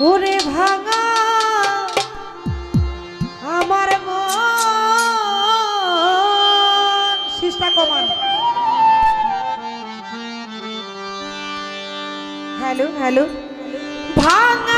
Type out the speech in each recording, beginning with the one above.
ওরে ভাঙা আমার মন। সিস্টা কমান। Hello hello. ভাঙা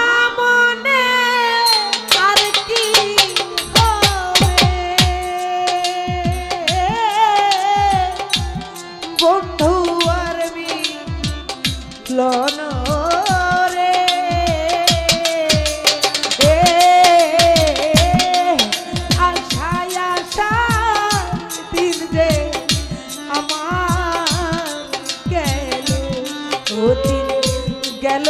দিন গেল।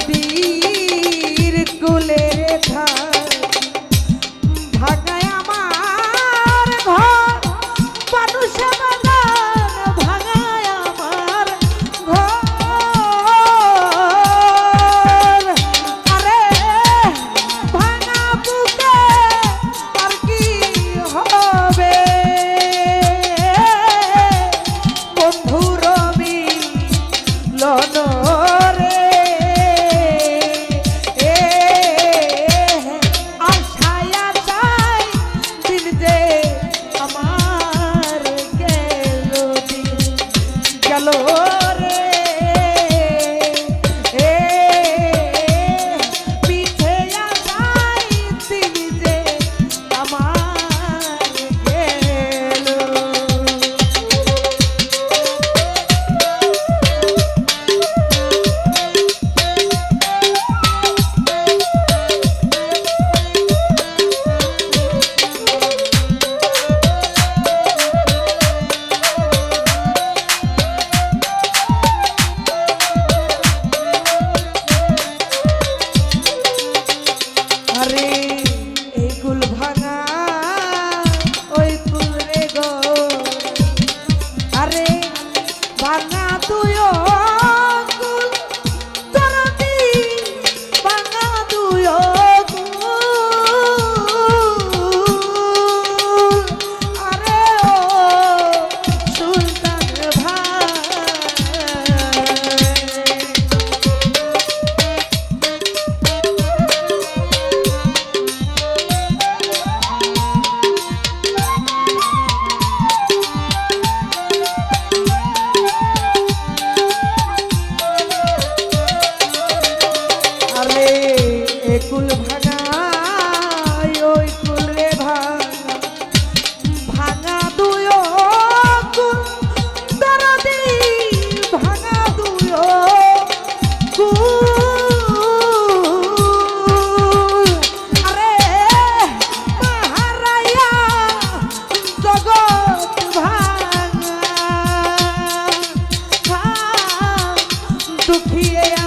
নবীর কুলে দুঃখিয়ে